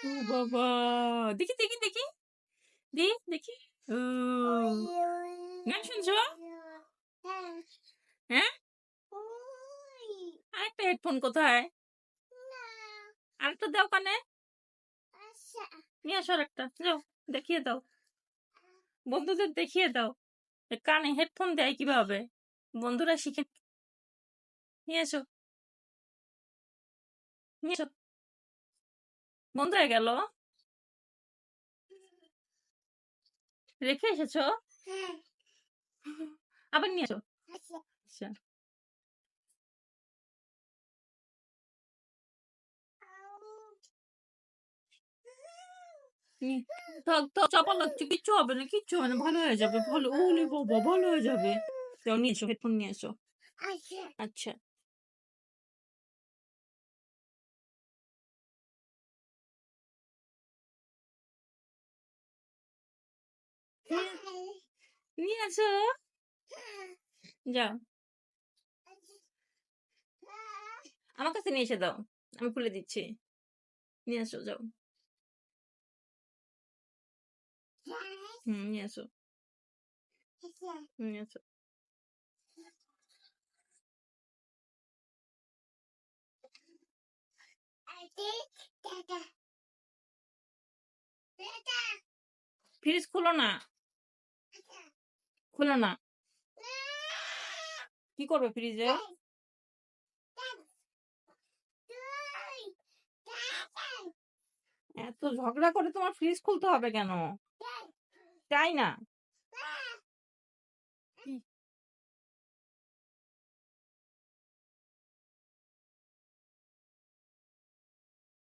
বাবা! দেখি দেখি দেখি। দি, দেখি। গান শুনছো? হ্যাঁ? আরেকটা হেডফোন কোথায়? আরেকটা দাও কানে। নিয়ে আসো আরেকটা। যাও, দেখিয়ে দাও। বন্ধুদের দেখিয়ে দাও। কানে হেডফোন দেয় কীভাবে? বন্ধুরা শিখে নিয়ে এসো নিয়ে এসো বন্ধ হয়ে গেল? রেখে এসেছ? আবার নিয়ে এসো। আচ্ছা। নি- থাক থাক চাপা লাগছে কিচ্ছু হবে না কিচ্ছু হবে না ভালো হয়ে যাবে ভালো ওলে বাবা ভালো হয়ে যাবে। নিয়ে এসো হেডফোন নিয়ে এসো। আচ্ছা। নিয়ে আসো যাও আমার কাছে নিয়ে এসে দাও আমি খুলে দিচ্ছি নিয়ে আসো যাও হুম নিয়ে আসো নিয়ে আসো ফ্রিজ খুলো না খুলো না। কি করবে ফ্রিজে? এত ঝগড়া করে তোমার ফ্রিজ খুলতে হবে কেন? তাই না?